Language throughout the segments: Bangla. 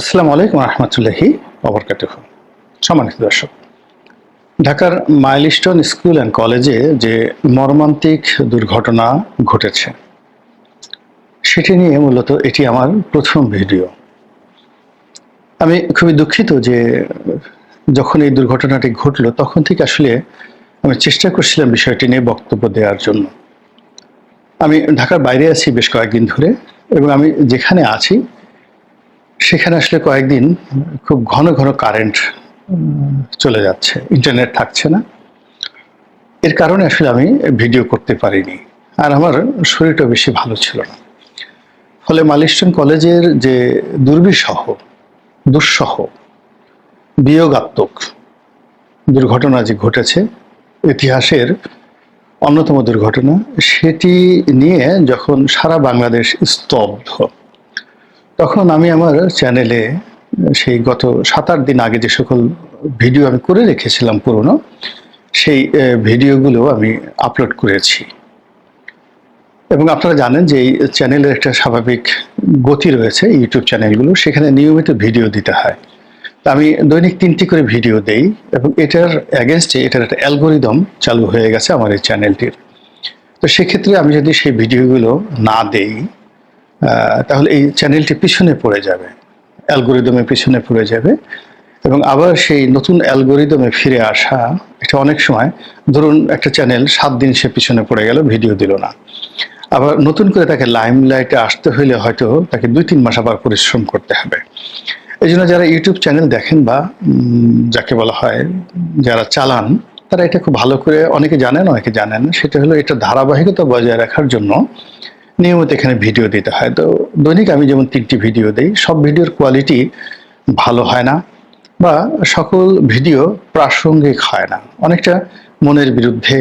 আসসালামু আলাইকুম রহমতুল্লাহি অবরকাতুহ সম্মানিত দর্শক, ঢাকার মাইলস্টোন স্কুল অ্যান্ড কলেজে যে মর্মান্তিক দুর্ঘটনা ঘটেছে, সেটি নিয়ে মূলত এটি আমার প্রথম ভিডিও। আমি খুবই দুঃখিত যে যখন এই দুর্ঘটনাটি ঘটলো, তখন থেকে আসলে আমি চেষ্টা করছিলাম বিষয়টি নিয়ে বক্তব্য দেওয়ার জন্য। আমি ঢাকার বাইরে আছি বেশ কয়েকদিন ধরে এবং আমি যেখানে আছি সেখানে আসলে কয়েকদিন খুব ঘন ঘন কারেন্ট চলে যাচ্ছে। ইন্টারনেট থাকছে না। এর কারণে আসলে আমি ভিডিও করতে পারিনি। আর আমার শরীরটা বেশি ভালো ছিল না। ফলে মালিস্টন কলেজের যে দুর্বিসহ দুঃসহ, বিয়োগাত্মক দুর্ঘটনা যে ঘটেছে, ইতিহাসের অন্যতম দুর্ঘটনা, সেটি নিয়ে যখন সারা বাংলাদেশ স্তব্ধ তখন আমি আমার চ্যানেলে সেই গত সাত আট দিন আগে যে সকল ভিডিও আমি করে রেখেছিলাম পুরনো, সেই ভিডিওগুলো আমি আপলোড করেছি। এবং আপনারা জানেন যে এই চ্যানেলের একটা স্বাভাবিক গতি রয়েছে, ইউটিউব চ্যানেলগুলো, সেখানে নিয়মিত ভিডিও দিতে হয়। তা আমি দৈনিক তিনটি করে ভিডিও দেই এবং এটার অ্যাগেনস্টে এটার একটা অ্যালগোরিদম চালু হয়ে গেছে আমার এই চ্যানেলটির। তো সেক্ষেত্রে আমি যদি সেই ভিডিওগুলো না দেই তাহলে এই চ্যানেলটি পিছনে পড়ে যাবে অ্যালগোরিদমে পিছনে পড়ে যাবে এবং আবার সেই নতুন অ্যালগোরিদমে ফিরে আসা, এটা অনেক সময়, ধরুন একটা চ্যানেল সাত দিন সে পিছনে পড়ে গেল ভিডিও দিল না। আবার নতুন করে তাকে লাইমলাইটে আসতে হইলে হয়তো তাকে দুই তিন মাস আবার পরিশ্রম করতে হবে। এই জন্য যারা ইউটিউব চ্যানেল দেখেন বা যাকে বলা হয়, যারা চালান, তারা এটা খুব ভালো করে, অনেকে জানেন অনেকে জানেন সেটা হলো এটা ধারাবাহিকতা বজায় রাখার জন্য নিয়মিত এখানে ভিডিও দিতে হয়। তো দৈনিক আমি যেমন তিনটি ভিডিও দেই, সব ভিডিওর কোয়ালিটি ভালো হয় না বা সকল ভিডিও প্রাসঙ্গিক হয় না। অনেকটা মনের বিরুদ্ধে,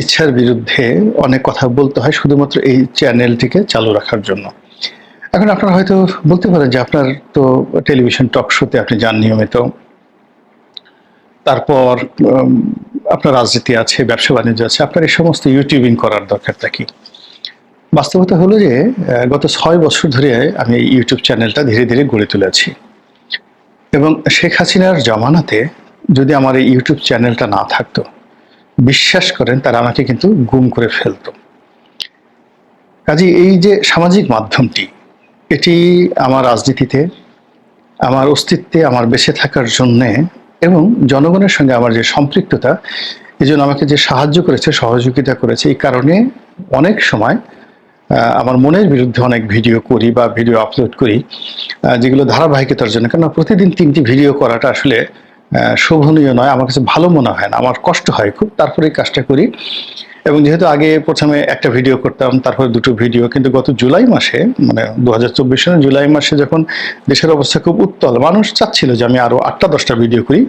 ইচ্ছার বিরুদ্ধে অনেক কথা বলতে হয় শুধুমাত্র এই চ্যানেলটিকে চালু রাখার জন্য। এখন আপনারা হয়তো বলতে পারেন যে আপনার তো টেলিভিশন টক শোতে আপনি যান নিয়মিত। তারপর আপনার রাজনীতি আছে, ব্যবসা বাণিজ্য আছে, আপনার এই সমস্ত ইউটিউবিং করার দরকারটা কি? বাস্তবতা হলো যে গত ছয় বছর ধরে আমি ইউটিউব চ্যানেলটা ধীরে ধীরে গড়ে তুলেছি এবং শেখ হাসিনার জমানাতে যদি আমার এই ইউটিউব চ্যানেলটা না থাকতো, বিশ্বাস করেন তারা আমাকে কিন্তু গুম করে ফেলতো। কাজে এই যে সামাজিক মাধ্যমটি, এটি আমার রাজনীতিতে, আমার অস্তিত্বে, আমার বেঁচে থাকার জন্যে এবং জনগণের সঙ্গে আমার যে সম্পৃক্ততা এই আমাকে যে সাহায্য করেছে, সহযোগিতা করেছে, এই কারণে অনেক সময় আমার মনের বিরুদ্ধে অনেক ভিডিও করি বা ভিডিও আপলোড করি যেগুলো ধারাবাহিকতার জন্য। কেন প্রতিদিন তিনটি ভিডিও করাটা আসলে শোভনীয় নয়, আমার কাছে ভালো মনে হয় না, আমার কষ্ট হয় খুব, তারপরে কাজটা করি। এবং যেহেতু আগে প্রথমে একটা ভিডিও করতাম, তারপরে দুটো ভিডিও, কিন্তু গত জুলাই মাসে মানে দু হাজার চব্বিশ সালের জুলাই মাসে যখন দেশের অবস্থা খুব উত্তল, মানুষ চাচ্ছিল যে আমি আরও আটটা, দশটা ভিডিও করি।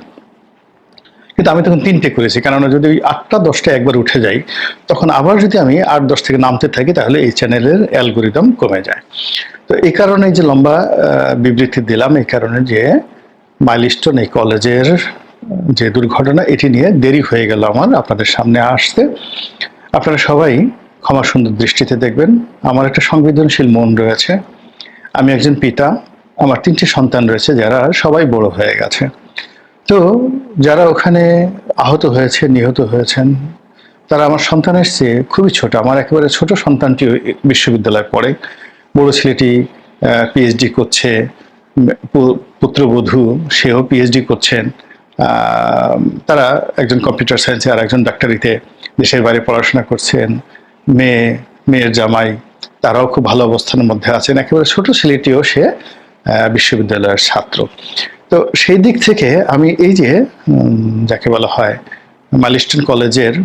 কিন্তু আমি তখন তিনটে করেছি। কেননা যদি ওই আটটা, দশটা একবার উঠে যাই, তখন আবার যদি আমি আট, দশ থেকে নামতে থাকি, তাহলে এই চ্যানেলের অ্যালগোরিদম কমে যায়। তো এই কারণে যে লম্বা বিবৃতি দিলাম, এই কারণে যে মাইলস্টোন এই কলেজের যে দুর্ঘটনা, এটি নিয়ে দেরি হয়ে গেল আমার, আপনাদের সামনে আসতে। আপনারা সবাই ক্ষমা সুন্দর দৃষ্টিতে দেখবেন। আমার একটা সংবেদনশীল মন রয়েছে। আমি একজন পিতা, আমার তিনটি সন্তান রয়েছে, যারা সবাই বড় হয়ে গেছে। তো যারা ওখানে আহত হয়েছে, নিহত হয়েছেন, তারা আমার সন্তানের চেয়ে খুবই ছোট। আমার একেবারে ছোট সন্তানটি বিশ্ববিদ্যালয়ে পড়ে বড় ছেলেটি পিএইচডি করছে পুত্রবধূ, সেও পিএইচডি করছেন। তারা একজন কম্পিউটার সায়েন্সে আর একজন ডাক্তারিতে দেশের বাইরে পড়াশোনা করছেন। মেয়ে, মেয়ের জামাই, তারাও খুব ভালো অবস্থানের মধ্যে আছেন। একেবারে ছোট ছেলেটিও সে বিশ্ববিদ্যালয়ের ছাত্র। তো সেই দিক থেকে আমি এই যে যাকে বলা হয় মালিস্টন কলেজের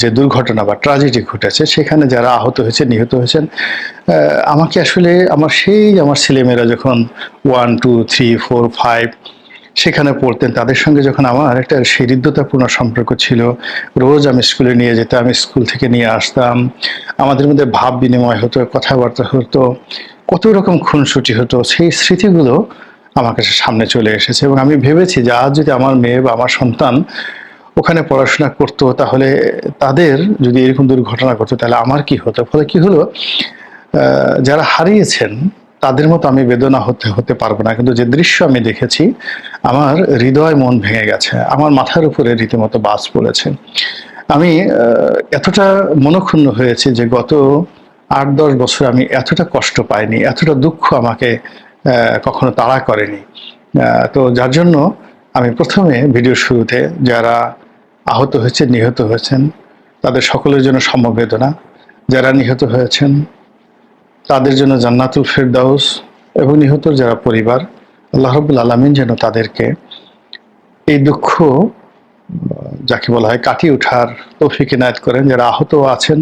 যে দুর্ঘটনা বা ট্রাজেডি ঘটেছে, সেখানে যারা আহত হয়েছে, নিহত হয়েছেন আমাকে আসলে আমার সেই আমার ছেলেমেয়েরা যখন one two three four five সেখানে পড়তেন, তাদের সঙ্গে যখন আমার একটা হৃদ্যতাপূর্ণ সম্পর্ক ছিল, রোজ আমি স্কুলে নিয়ে যেতাম আমি স্কুল থেকে নিয়ে আসতাম, আমাদের মধ্যে ভাব বিনিময় হতো, কথাবার্তা হতো, কত রকম খুনসুটি হতো, সেই স্মৃতিগুলো আমার কাছে সামনে চলে এসেছে এবং আমি ভেবেছি যে আজ যদি আমার মেয়ে বা আমার সন্তান ওখানে পড়াশোনা করতো, তাহলে তাদের যদি এরকম দুর্ঘটনা ঘটতো, তাহলে আমার কি হতো? ফলে কি হলো? যারা হারিয়েছেন, তাদের মতো আমি বেদনা হতে হতে পারব না। কিন্তু যে দৃশ্য আমি দেখেছি, আমার হৃদয় মন ভেঙে গেছে। আমার মাথার উপরে রীতিমতো বাস পড়েছে। আমি এতটা মনক্ষুণ্ণ হয়েছে যে গত আট, দশ বছর আমি এতটা কষ্ট পাইনি, এতটা দুঃখ আমাকে কখনো তাড়া করেনি। তো যার জন্য আমি প্রথমে ভিডিও শুরুতে যারা আহত হয়েছে, নিহত হয়েছেন, তাদের সকলের জন্য সমবেদনা। যারা নিহত হয়েছেন, তাদের জন্য জান্নাতুল ফেরদাউস এবং নিহত যারা পরিবার, আল্লাহ রবুল আলমিন যেন তাদেরকে এই দুঃখ, যাকে বলা হয় কাটিয়ে ওঠার তৌফিক এনায়ত করেন। যারা আহত আছেন,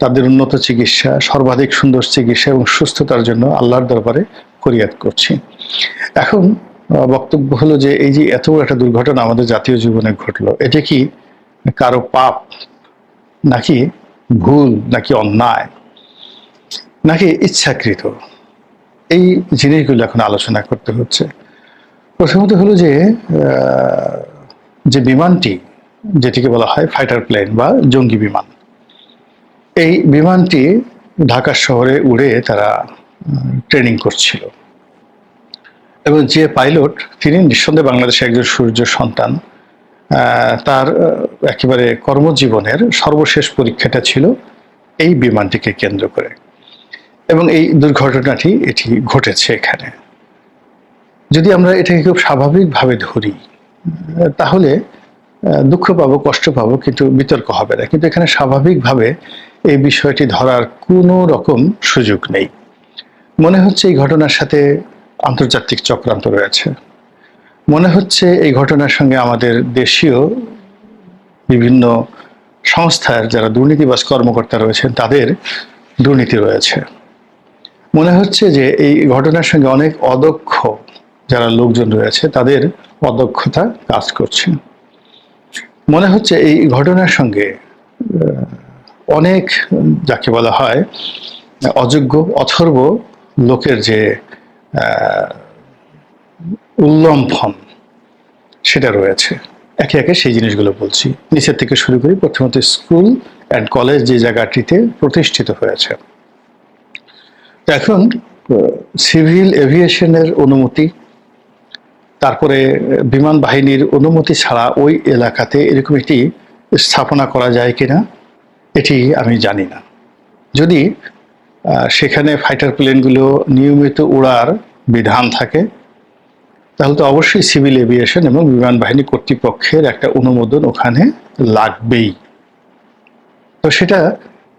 তাদের উন্নত চিকিৎসা, সর্বাধিক সুন্দর চিকিৎসা এবং সুস্থতার জন্য আল্লাহর দরবারে ফরিয়াদ করছি। এখন বক্তব্য হলো যে এই যে এত একটা দুর্ঘটনা আমাদের জাতীয় জীবনে ঘটলো, এটা কি কারও পাপ, নাকি ভুল, নাকি অন্যায়, নাকি ইচ্ছাকৃত? এই জিনিসগুলো এখন আলোচনা করতে হচ্ছে। প্রথমত হলো যে যে বিমানটি, যেটিকে বলা হয় ফাইটার প্লেন বা জঙ্গি বিমান, এই বিমানটি ঢাকা শহরে উড়ে তারা ট্রেনিং করছিল। এবং যে পাইলট, তিনি নিঃসন্দেহে বাংলাদেশে একজন সূর্য সন্তান। তার একেবারে কর্মজীবনের সর্বশেষ পরীক্ষাটা ছিল এই বিমানটিকে কেন্দ্র করে। এবং এই দুর্ঘটনাটি, এটি ঘটেছে এখানে। যদি আমরা এটাকে খুব স্বাভাবিকভাবে ধরি, তাহলে দুঃখ পাবো, কষ্ট পাবো, কিন্তু বিতর্ক হবে না। কিন্তু এখানে স্বাভাবিকভাবে এই বিষয়টি ধরার কোনো রকম সুযোগ নেই। মনে হচ্ছে এই ঘটনার সাথে আন্তর্জাতিক চক্রান্ত রয়েছে। মনে হচ্ছে এই ঘটনার সঙ্গে আমাদের দেশীয় বিভিন্ন সংস্থার যারা দুর্নীতিবাজ কর্মকর্তা রয়েছেন, তাদের দুর্নীতি রয়েছে। মনে হচ্ছে যে এই ঘটনার সঙ্গে অনেক অদক্ষ যারা লোকজন রয়েছে, তাদের অদক্ষতা কাজ করছে। মনে হচ্ছে এই ঘটনার সঙ্গে অনেক, যাকে বলা হয়, অযোগ্য, অথর্ব লোকের যে উল্লম্ফন সেটা রয়েছে। একে একে সেই জিনিসগুলো বলছি। নিচের থেকে শুরু করি। প্রথমত স্কুল অ্যান্ড কলেজ যে জায়গাটিতে প্রতিষ্ঠিত হয়েছে। এখন, সিভিল এভিয়েশনের অনুমতি, তারপরে বিমান বাহিনীর অনুমতি ছাড়া ওই এলাকাতে এরকম একটি স্থাপনা করা যায় কিনা, এটি আমি জানি না। যদি সেখানে ফাইটার প্লেনগুলো নিয়মিত উড়ার বিধান থাকে। তাহলে তো অবশ্যই সিভিল এভিয়েশন এবং বিমান বাহিনী কর্তৃপক্ষের একটা অনুমোদন ওখানে লাগবেই। তো সেটা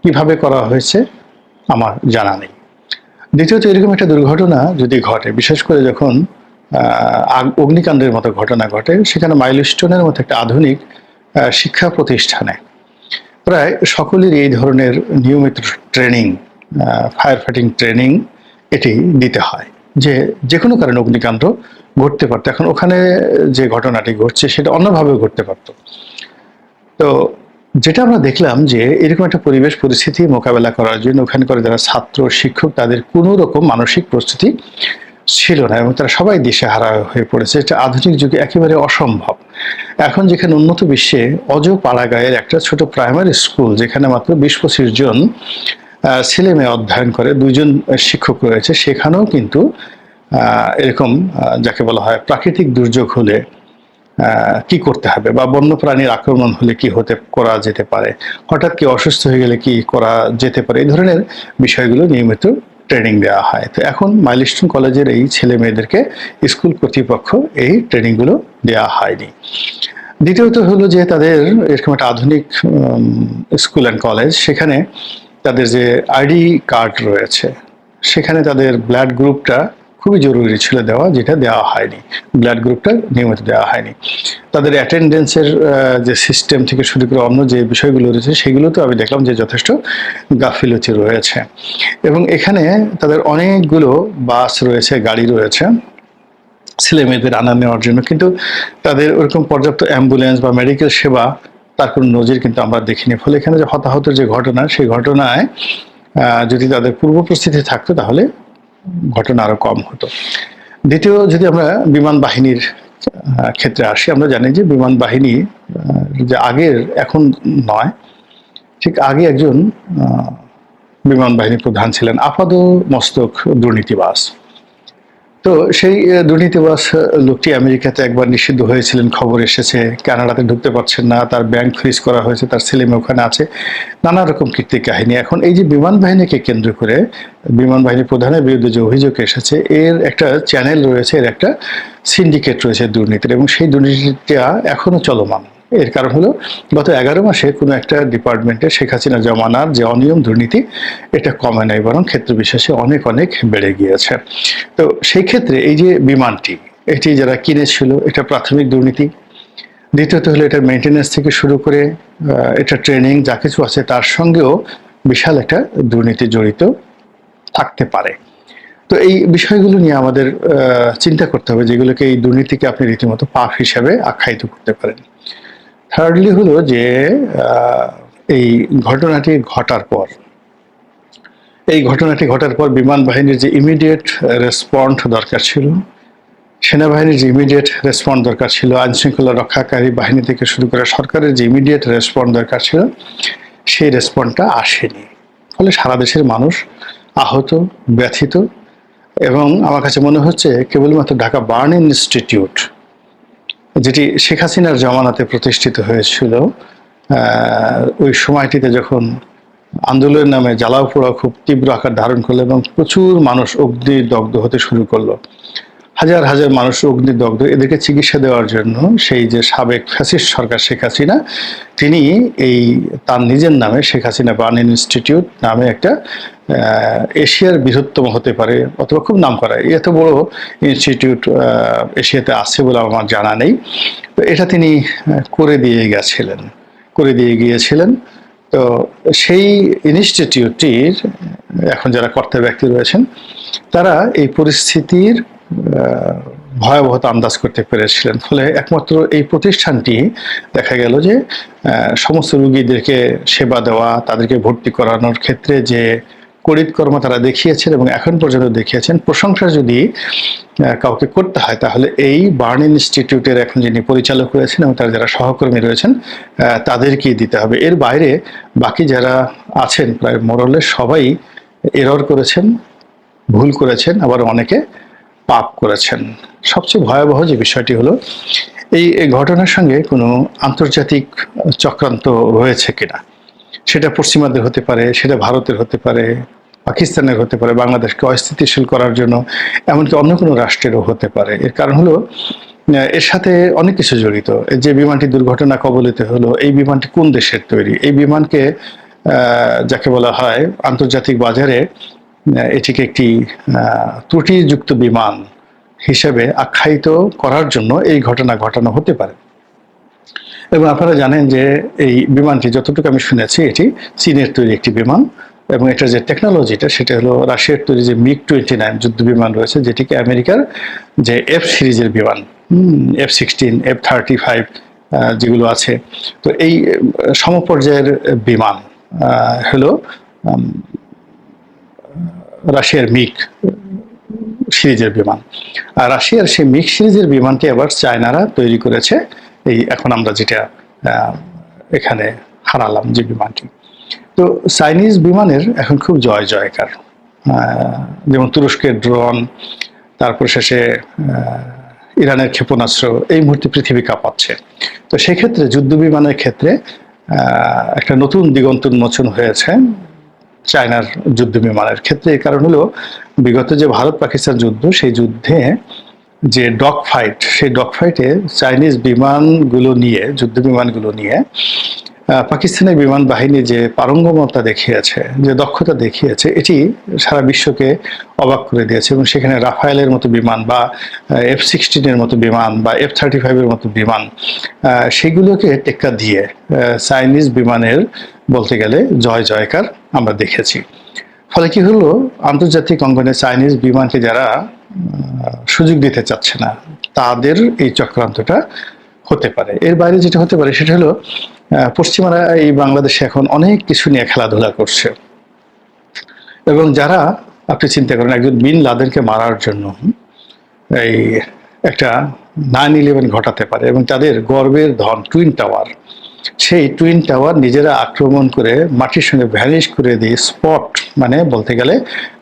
কীভাবে করা হয়েছে আমার জানা নেই। দ্বিতীয়ত, এরকম একটা দুর্ঘটনা যদি ঘটে, বিশেষ করে যখন অগ্নিকাণ্ডের মতো ঘটনা ঘটে, সেখানে মাইলস্টোনের মতো একটা আধুনিক শিক্ষা প্রতিষ্ঠানে। প্রায় সকলের এই ধরনের নিয়মিত ট্রেনিং ফায়ার ফাইটিং ট্রেনিং এটি দিতে হয়। যে যে কোনো কারণে অগ্নিকাণ্ড ঘটতে পারতো। এখন ওখানে যে ঘটনাটি ঘটছে, সেটা অন্যভাবে ঘটতে পারতো। তো যেটা আমরা দেখলাম যে এরকম একটা পরিবেশ পরিস্থিতি মোকাবেলা করার জন্য ওখানে করে যারা ছাত্র, শিক্ষক, তাদের কোনো রকম মানসিক প্রস্তুতি ছিল না এবং তারা সবাই দিশেহারা হয়ে পড়েছে। এটা আধুনিক যুগে একেবারে অসম্ভব। এখন যেখানে উন্নত বিশ্বে অজ পাড়াগাঁয়ের একটা ছোট প্রাইমারি স্কুল যেখানে মাত্র বিশ পঁচিশ জন ছেলে মেয়ে অধ্যয়ন করে, দুইজন শিক্ষক রয়েছে। সেখানেও কিন্তু এরকম যাকে বলা হয় প্রাকৃতিক দুর্যোগ হলে কি করতে হবে বা বন্যপ্রাণীর আক্রমণ হলে কি হতে, করা যেতে পারে? হঠাৎ কি অসুস্থ হয়ে গেলে কি করা যেতে পারে? এই ধরনের বিষয়গুলো নিয়মিত ট্রেনিং দেওয়া হয়। তো এখন মাইলস্টোন কলেজের এই ছেলে মেয়েদেরকে স্কুল কর্তৃপক্ষ এই ট্রেনিংগুলো দেওয়া হয়নি। দ্বিতীয়ত হলো যে তাদের এরকম একটা আধুনিক স্কুল অ্যান্ড কলেজ সেখানে তাদের যে আইডি কার্ড রয়েছে, সেখানে তাদের ব্লাড গ্রুপটা খুবই জরুরি ছিল দেওয়া, যেটা দেওয়া হয়নি। ব্লাড গ্রুপটা নিয়মিত দেওয়া হয়নি। তাদের অ্যাটেন্ডেন্সের যে সিস্টেম থেকে শুরু করে অন্য যে বিষয়গুলো রয়েছে, সেগুলো তো আমি দেখলাম যে যথেষ্ট গাফিলতি রয়েছে। এবং এখানে তাদের অনেকগুলো বাস রয়েছে, গাড়ি রয়েছে ছেলে মেয়েদের আনা নেওয়ার জন্য। কিন্তু তাদের ওরকম পর্যাপ্ত অ্যাম্বুলেন্স বা মেডিকেল সেবা তার কোনো নজির কিন্তু আমরা দেখিনি। ফলে এখানে যে হতাহতের যে ঘটনা, সেই ঘটনায় যদি তাদের পূর্ব প্রস্তুতি থাকতো তাহলে ঘটনা আরও কম হতো। দ্বিতীয়, যদি আমরা বিমান বাহিনীর ক্ষেত্রে আসি, আমরা জানি যে বিমান বাহিনী যে আগের, এখন নয়, ঠিক আগে একজন বিমান বাহিনী প্রধান ছিলেন। আপাদ মস্তক দুর্নীতিবাস তো সেই দুর্নীতিবাস লোকটি আমেরিকাতে একবার নিষিদ্ধ হয়েছিলেন। খবর এসেছে, কানাডাতে ঢুকতে পারছেন না, তার ব্যাংক ফ্রিজ করা হয়েছে, তার ছেলে মেয়ে ওখানে আছে। নানা রকম কীর্তি কাহিনী। এখন এই যে বিমান বাহিনীকে কেন্দ্র করে, বিমান বাহিনী প্রধানের বিরুদ্ধে যে অভিযোগ এসেছে, এর একটা চ্যানেল রয়েছে, এর একটা সিন্ডিকেট রয়েছে দুর্নীতির, এবং সেই দুর্নীতিটা এখনও চলমান। এর কারণ হলো, গত এগারো মাসে কোনো একটা ডিপার্টমেন্টে শেখ হাসিনা জমানার যে অনিয়ম দুর্নীতি, এটা কমে নাই, বরং ক্ষেত্র বিশেষে অনেক অনেক বেড়ে গিয়েছে। তো সেই ক্ষেত্রে এই যে বিমানটি, এটি যারা কিনেছিল, এটা প্রাথমিক দুর্নীতি। দ্বিতীয়ত হলো এটা মেনটেন্যান্স থেকে শুরু করে এটা ট্রেনিং যা কিছু আছে, তার সঙ্গেও বিশাল একটা দুর্নীতি জড়িত থাকতে পারে। তো এই বিষয়গুলো নিয়ে আমাদের চিন্তা করতে হবে, যেগুলোকে এই দুর্নীতিকে আপনি রীতিমতো পাপ হিসাবে আখ্যায়িত করতে পারেন। থার্ডলি হলো যে এই ঘটনাটি ঘটার পর। এই ঘটনাটি ঘটার পর বিমান বাহিনীর যে ইমিডিয়েট রেসপন্ড দরকার ছিল, সেনাবাহিনীর যে ইমিডিয়েট রেসপন্ড দরকার ছিল আইন শৃঙ্খলা রক্ষাকারী বাহিনী থেকে শুরু করে সরকারের যে ইমিডিয়েট রেসপন্ড দরকার ছিল, সেই রেসপন্ডটা আসেনি। ফলে সারা দেশের মানুষ আহত, ব্যথিত এবং আমার কাছে মনে হচ্ছে কেবলমাত্র ঢাকা বার্ন ইনস্টিটিউট যেটি শেখ হাসিনার জমানাতে প্রতিষ্ঠিত হয়েছিল ওই সময়টিতে যখন আন্দোলনের নামে জ্বালাও পোড়া খুব তীব্র আকার ধারণ করল এবং প্রচুর মানুষ অগ্নিদগ্ধ হতে শুরু করল। হাজার হাজার মানুষ অগ্নিদগ্ধ এদেরকে চিকিৎসা দেওয়ার জন্য সেই যে সাবেক ফ্যাসিস্ট সরকার শেখ হাসিনা, তিনি এই তার নিজের নামে শেখ হাসিনা বার্ন ইনস্টিটিউট নামে একটা এশিয়ার বৃহত্তম হতে পারে অথবা খুব নাম করা, এত বড় ইনস্টিটিউট এশিয়াতে আছে বলে আমার জানা নেই। তো এটা তিনি করে দিয়ে গেছিলেন, করে দিয়ে গিয়েছিলেন। তো সেই ইনস্টিটিউটটির এখন যারা কর্তা ব্যক্তি রয়েছেন, তারা এই পরিস্থিতির ভয়াবহতা আন্দাজ করতে পেরেছিলেন। ফলে একমাত্র এই প্রতিষ্ঠানটি দেখা গেল যে সমস্ত রুগীদেরকে সেবা দেওয়া, তাদেরকে ভর্তি করানোর ক্ষেত্রে যে করিতকর্ম তারা দেখিয়েছেন এবং এখন পর্যন্ত দেখিয়েছেন। প্রশংসা যদি কাউকে করতে হয়, তাহলে এই বার্ন ইনস্টিটিউটের এখন যিনি পরিচালক রয়েছেন এবং তার যারা সহকর্মী রয়েছেন তাদেরকেই দিতে হবে। এর বাইরে বাকি যারা আছেন, প্রায় মোরলে সবাই এরর করেছেন, ভুল করেছেন, আবার অনেকে পাপ করেছেন। সবচেয়ে ভয়াবহ যে বিষয়টি হলো, এই এই ঘটনার সঙ্গে কোনো আন্তর্জাতিক চক্রান্ত রয়েছে কিনা? সেটা পশ্চিমাদের হতে পারে, সেটা ভারতের হতে পারে, পাকিস্তানের হতে পারে, বাংলাদেশকে অস্থিতিশীল করার জন্য, এমনকি অন্য কোনো রাষ্ট্রেরও হতে পারে। এর কারণ হলো এর সাথে অনেক কিছু জড়িত। যে বিমানটি দুর্ঘটনা কবলিত হলো, এই বিমানটি কোন দেশের তৈরি? এই বিমানকে যাকে বলা হয় আন্তর্জাতিক বাজারে এটিকে একটি ত্রুটিযুক্ত বিমান হিসেবে আখ্যায়িত করার জন্য এই ঘটনা ঘটানো হতে পারে। এবং আপনারা জানেন যে এই বিমানটি, যতটুকু আমি শুনেছি, এটি চীনের তৈরি একটি বিমান এবং এটার যে টেকনোলজিটা সেটা হলো রাশিয়ার তৈরি যে মিগ টোয়েন্টি নাইন যুদ্ধ বিমান রয়েছে, যেটিকে আমেরিকার যে এফ সিরিজের বিমান F sixteen F thirty five যেগুলো আছে। তো এই সমপর্যায়ের বিমান হলো রাশিয়ার মিগ সিরিজের বিমান। আর রাশিয়ার সেই মিগ সিরিজের বিমানটি আবার চায়নারা তৈরি করেছে এই এখন আমরা যেটা এখানে হারালাম যে বিমানটি। তো চাইনিজ বিমানের এখন খুব জয় জয়কার। যেমন তুরস্কের ড্রোন, তারপর শেষে ইরানের ক্ষেপণাস্ত্র, এই মুহূর্তে পৃথিবী কাঁপাচ্ছে। তো সেক্ষেত্রে যুদ্ধ বিমানের ক্ষেত্রে একটা নতুন দিগন্ত উন্মোচন হয়েছে চায়নার যুদ্ধ বিমানের ক্ষেত্রে। এই কারণ হলো, বিগত যে ভারত পাকিস্তান যুদ্ধ, সেই যুদ্ধে যে ডগ ফাইট সেই ডগ ফাইটে চাইনিজ বিমানগুলো নিয়ে, যুদ্ধ বিমানগুলো নিয়ে পাকিস্তানের বিমান বাহিনী যে পারঙ্গমতা দেখিয়েছে, যে দক্ষতা দেখিয়েছে, এটি সারা বিশ্বকে অবাক করে দিয়েছে। এবং সেখানে রাফায়েলের মতো বিমান বা এফ সিক্সটিনের মতো বিমান বা এফ থার্টি ফাইভের মতো বিমান সেগুলোকে টেক্কা দিয়ে চাইনিজ বিমানের বলতে গেলে জয় জয়কার আমরা দেখেছি। ফলে কি হলো? আন্তর্জাতিক অঙ্গনে চাইনিজ বিমানকে যারা সুযোগ দিতে চাচ্ছে না। তাদের এই চক্রান্তটা হতে পারে। এর বাইরে যেটা হতে পারে সেটা হলো পশ্চিমারা এই বাংলাদেশে এখন অনেক কিছু নিয়ে খেলাধুলা করছে। এবং যারা, আপনি চিন্তা করেন, একজন বিন লাদেনকে মারার জন্য এই একটা নাইন ইলেভেন ঘটাতে পারে এবং তাদের গর্বের ধন, টুইন টাওয়ার, সেই টুইন টাওয়ার নিজেরা আক্রমণ করে মাটির সঙ্গে ভ্যানিশ করে দিয়ে স্পট মানে বলতে গেলে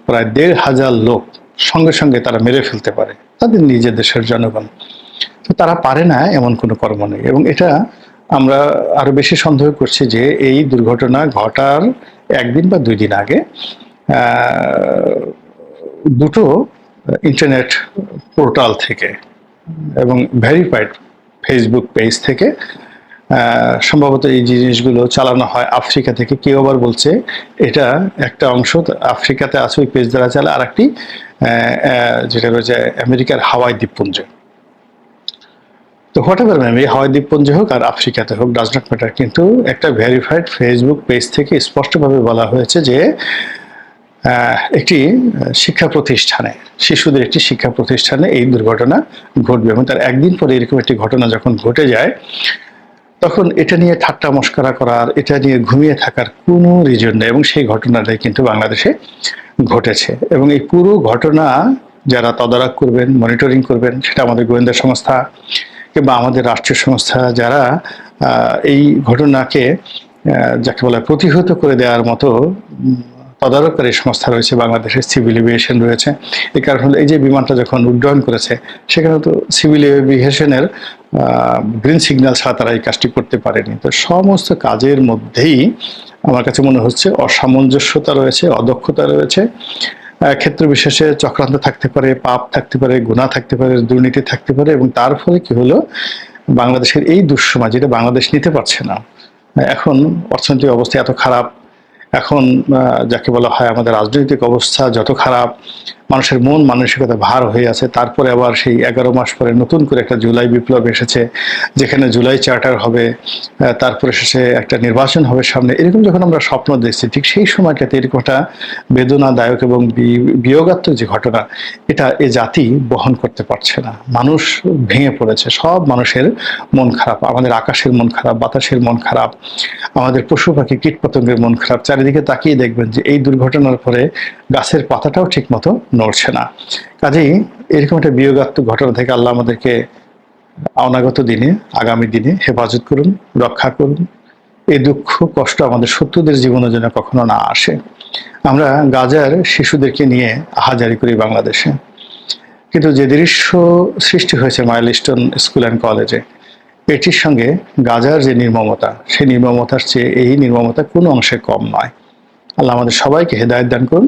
প্রায় দেড় হাজার লোক সঙ্গে সঙ্গে তারা মেরে ফেলতে পারে। তাদের নিজের দেশের জনগণ। তো তারা পারে না এমন কোনো কর্ম নেই। এবং এটা আমরা আরও বেশি সন্দেহ করছি যে এই দুর্ঘটনা ঘটার একদিন বা দুই দিন আগে দুটো ইন্টারনেট পোর্টাল থেকে এবং ভেরিফাইড ফেসবুক পেজ থেকে সম্ভবত এই জিনিসগুলো চালানো হয় আফ্রিকা থেকে। কেউ আবার বলছে, এটা একটা অংশ আফ্রিকাতে আছে, ওই পেজ দ্বারা চালা আর একটি যেটা রয়েছে আমেরিকার হাওয়াই দ্বীপপুঞ্জে। তো হোয়াট এভার ম্যাম এই হাওয়াই দ্বীপপুঞ্জে হোক আর আফ্রিকাতে হোক ডাজ নট ম্যাটার কিন্তু একটা ভেরিফাইড ফেসবুক পেজ থেকে স্পষ্টভাবে বলা হয়েছে যে একটি শিক্ষা প্রতিষ্ঠানে, শিশুদের একটি শিক্ষা প্রতিষ্ঠানে এই দুর্ঘটনা ঘটবে এবং তার একদিন পরে এরকম একটি ঘটনা যখন ঘটে যায় তখন এটা নিয়ে ঠাট্টা মস্করা করার, এটা নিয়ে ঘুমিয়ে থাকার কোনো রিজন নেই এবং সেই ঘটনাটাই কিন্তু বাংলাদেশে ঘটেছে এবং এই পুরো ঘটনা যারা তদারক করবেন মনিটরিং করবেন, সেটা আমাদের গোয়েন্দা সংস্থা কিংবা আমাদের রাষ্ট্রীয় সংস্থা যারা এই ঘটনাকে যাকে বলে প্রতিহত করে দেওয়ার মতো তদারককারী সংস্থা রয়েছে, বাংলাদেশের সিভিল এভিয়েশন রয়েছে। এই কারণ হলো এই যে বিমানটা যখন উড্ডয়ন করেছে, সেখানে তো সিভিল এভিয়েশনের গ্রিন সিগন্যাল ছাড়া তারা এই কাজটি করতে পারেনি। তো সমস্ত কাজের মধ্যেই আমার কাছে মনে হচ্ছে অসামঞ্জস্যতা রয়েছে, অদক্ষতা রয়েছে। ক্ষেত্র বিশেষে চক্রান্ত থাকতে পারে, পাপ থাকতে পারে, গুণা থাকতে পারে, দুর্নীতি থাকতে পারে এবং তার ফলে কি হলো, বাংলাদেশের এই দুঃসময় যেটা বাংলাদেশ নিতে পারছে না, এখন অর্থনৈতিক অবস্থা এত খারাপ এখন যাকে বলা হয় আমাদের রাজনৈতিক অবস্থা যত খারাপ মানুষের মন, মানসিকতা ভার হয়ে আছে। তারপরে আবার সেই এগারো মাস পরে নতুন করে একটা জুলাই বিপ্লব এসেছে, যেখানে জুলাই চার্টার হবে তারপরে শেষে একটা নির্বাচন হবে সামনে। এরকম যখন আমরা স্বপ্ন দেখছি, ঠিক সেই সময়টাতে এরকম একটা বেদনাদায়ক এবং বিয়োগাত্মক যে ঘটনা, এটা এ জাতি বহন করতে পারছে না। মানুষ ভেঙে পড়েছে। সব মানুষের মন খারাপ। আমাদের আকাশের মন খারাপ, বাতাসের মন খারাপ, আমাদের পশু পাখি কীট পতঙ্গের মন খারাপ। চারিদিকে তাকিয়ে দেখবেন যে এই দুর্ঘটনার পরে গাছের পাতাটাও ঠিক মতো নড়ছে না। কাজেই এরকম একটা বিয়োগাত্মক ঘটনা থেকে আল্লাহ আমাদেরকে অনাগত দিনে, আগামী দিনে হেফাজত করুন, রক্ষা করুন। এই দুঃখ, কষ্ট আমাদের শত্রুদের জীবনে যেন কখনো না আসে। আমরা গাজার শিশুদেরকে নিয়ে আহাজারি করি বাংলাদেশে। কিন্তু যে দৃশ্য সৃষ্টি হয়েছে মাইলস্টোন স্কুল অ্যান্ড কলেজে, এটির সঙ্গে গাজার যে নির্মমতা, সেই নির্মমতার চেয়ে এই নির্মমতা কোনো অংশে কম নয়। আল্লাহ আমাদের সবাইকে হেদায়ত দান করুন।